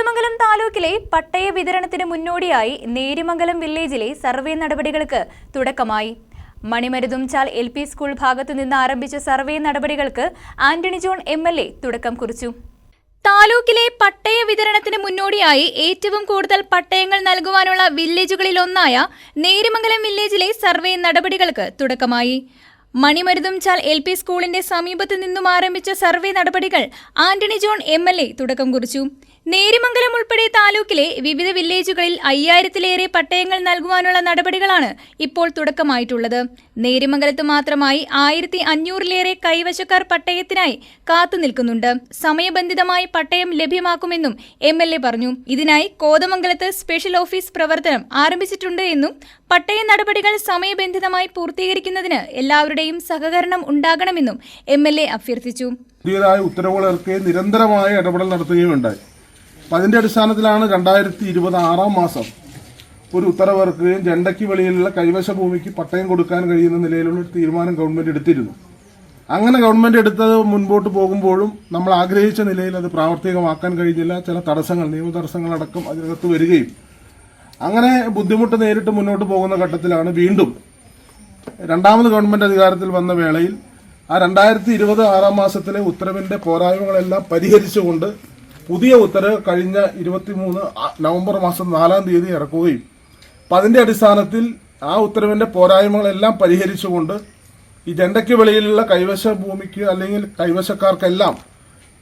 കോതമംഗലം താലൂക്കിലെ പട്ടയ വിതരണത്തിന് മുന്നോടിയായി നേരിമംഗലം വില്ലേജിലെ സർവേ നടപടികൾക്ക് തുടക്കമായി. മണിമരുതുംചാൽ എൽ പി സ്കൂൾ ഭാഗത്തു നിന്ന് ആരംഭിച്ച സർവേ നടപടികൾക്ക് Antony John M L A തുടക്കം കുറിച്ചു. താലൂക്കിലെ പട്ടയ വിതരണത്തിന് മുന്നോടിയായി ഏറ്റവും കൂടുതൽ പട്ടയങ്ങൾ നൽകുവാനുള്ള വില്ലേജുകളിൽ ഒന്നായ നേരിമംഗലം വില്ലേജിലെ സർവേ നടപടികൾക്ക് തുടക്കമായി. മണിമരുതുംചാൽ എൽ പി സ്കൂളിന്റെ സമീപത്തു നിന്നും ആരംഭിച്ച സർവേ നടപടികൾ Antony John M L A തുടക്കം കുറിച്ചു. നേരിമംഗലം ഉൾപ്പെടെ താലൂക്കിലെ വിവിധ വില്ലേജുകളിൽ അയ്യായിരത്തിലേറെ പട്ടയങ്ങൾ നൽകുവാനുള്ള നടപടികളാണ് ഇപ്പോൾ തുടക്കമായിട്ടുള്ളത്. നേരിമംഗലത്ത് മാത്രമായി ആയിരത്തി അഞ്ഞൂറിലേറെ കൈവശക്കാർ പട്ടയത്തിനായി കാത്തുനിൽക്കുന്നുണ്ട് സമയബന്ധിതമായി പട്ടയം ലഭ്യമാക്കുമെന്നും എം പറഞ്ഞു. ഇതിനായി കോതമംഗലത്ത് സ്പെഷ്യൽ ഓഫീസ് പ്രവർത്തനം ആരംഭിച്ചിട്ടുണ്ട് എന്നും പട്ടയ നടപടികൾ സമയബന്ധിതമായി പൂർത്തീകരിക്കുന്നതിന് എല്ലാവരുടെയും സഹകരണം ഉണ്ടാകണമെന്നും എം എൽ എ അഭ്യർത്ഥിച്ചു. ഉത്തരവുകൾ നിരന്തരമായ ഇടപെടൽ നടത്തുകയും ഉണ്ടായി അടിസ്ഥാനത്തിലാണ് രണ്ടായിരത്തി ഇരുപത് ആറാം മാസം ഒരു ഉത്തരവിറക്കുകയും ജണ്ടയ്ക്ക് വെളിയിലുള്ള കൈവശ ഭൂമിക്ക് പട്ടയം കൊടുക്കാൻ കഴിയുന്ന നിലയിലുള്ള ഒരു തീരുമാനം ഗവൺമെന്റ് എടുത്തിരുന്നു. അങ്ങനെ ഗവൺമെന്റ് എടുത്തത് മുൻപോട്ട് പോകുമ്പോഴും നമ്മൾ ആഗ്രഹിച്ച നിലയിൽ അത് പ്രാവർത്തികമാക്കാൻ കഴിഞ്ഞില്ല. ചില തടസ്സങ്ങൾ നിയമ തടസ്സങ്ങളടക്കം അതിനകത്ത് വരികയും. അങ്ങനെ ബുദ്ധിമുട്ട് നേരിട്ട് മുന്നോട്ട് പോകുന്ന ഘട്ടത്തിലാണ് വീണ്ടും രണ്ടാമത് ഗവൺമെന്റ് അധികാരത്തിൽ വന്ന വേളയിൽ ആ രണ്ടായിരത്തി ഇരുപത് ആറാം മാസത്തിലെ ഉത്തരവിന്റെ പോരായ്മകളെല്ലാം പരിഹരിച്ചുകൊണ്ട് പുതിയ ഉത്തരവ് കഴിഞ്ഞ ഇരുപത്തിമൂന്ന് നവംബർ മാസം നാലാം തീയതി ഇറക്കുകയും അപ്പം അതിന്റെ അടിസ്ഥാനത്തിൽ ആ ഉത്തരവിന്റെ പോരായ്മകളെല്ലാം പരിഹരിച്ചുകൊണ്ട് ഈ ജണ്ടയ്ക്ക് വെളിയിലുള്ള കൈവശ ഭൂമിക്ക് അല്ലെങ്കിൽ കൈവശക്കാർക്കെല്ലാം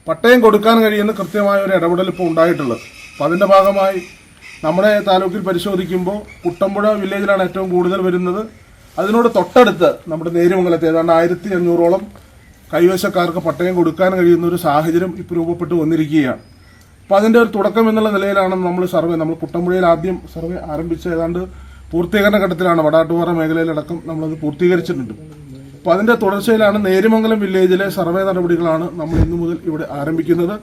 പട്ടയം കൊടുക്കാൻ കഴിയുന്ന കൃത്യമായ ഒരു ഇടപെടൽ ഇപ്പോൾ ഉണ്ടായിട്ടുള്ളത്. അപ്പം അതിന്റെ ഭാഗമായി നമ്മുടെ താലൂക്കിൽ പരിശോധിക്കുമ്പോൾ കുട്ടമ്പുഴ വില്ലേജിലാണ് ഏറ്റവും കൂടുതൽ വരുന്നത്. അതിനോട് തൊട്ടടുത്ത് നമ്മുടെ നേരുമംഗലത്ത് ഏതാണ്ട് ആയിരത്തി അഞ്ഞൂറോളം കൈവശക്കാർക്ക് പട്ടയം കൊടുക്കാൻ കഴിയുന്ന ഒരു സാഹചര്യം ഇപ്പോൾ രൂപപ്പെട്ടു വന്നിരിക്കുകയാണ്. അപ്പം അതിന്റെ ഒരു തുടക്കം എന്നുള്ള നിലയിലാണ് നമ്മൾ സർവേ. നമ്മൾ കുട്ടമ്പുഴയിൽ ആദ്യം സർവേ ആരംഭിച്ച ഏതാണ്ട് പൂർത്തീകരണ ഘട്ടത്തിലാണ് വടാട്ടുപാറ മേഖലയിലടക്കം നമ്മളത് പൂർത്തീകരിച്ചിട്ടുണ്ട്. അപ്പോൾ അതിന്റെ തുടർച്ചയിലാണ് നേരിമംഗലം വില്ലേജിലെ സർവേ നടപടികളാണ് നമ്മൾ ഇന്നു മുതൽ ഇവിടെ ആരംഭിക്കുന്നത്.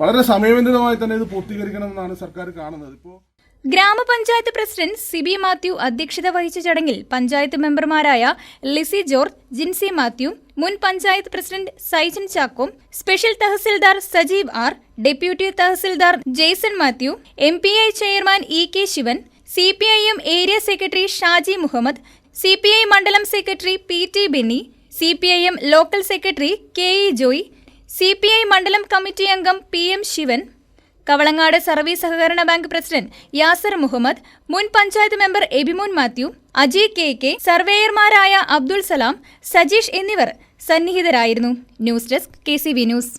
വളരെ സമയബന്ധിതമായി തന്നെ ഇത് പൂർത്തീകരിക്കണമെന്നാണ് സർക്കാർ കാണുന്നത്. ഇപ്പോൾ ഗ്രാമപഞ്ചായത്ത് പ്രസിഡന്റ് സിബി മാത്യു അധ്യക്ഷത വഹിച്ച ചടങ്ങിൽ പഞ്ചായത്ത് മെമ്പർമാരായ ലിസി ജോർജ് ജിൻസി മാത്യു മുൻ panchayat president Saijan ചാക്കോം special tahsildar Sajeev R deputy tahsildar Jaison Mathew M P I chairman E K Sivan C P I M area secretary Shaji Muhammad C P I മണ്ഡലം secretary P T Benny C P I M local secretary K E Joy C P I മണ്ഡലം committee അംഗം P M Sivan Kavalangad service സഹകരണ bank president Yasar Muhammad മുൻ panchayat member Abimon Mathew Ajay K K സർവേയർമാരായ Abdul Salam Sajeesh എന്നിവർ സന്നിഹിതരായിരുന്നു. News desk K news.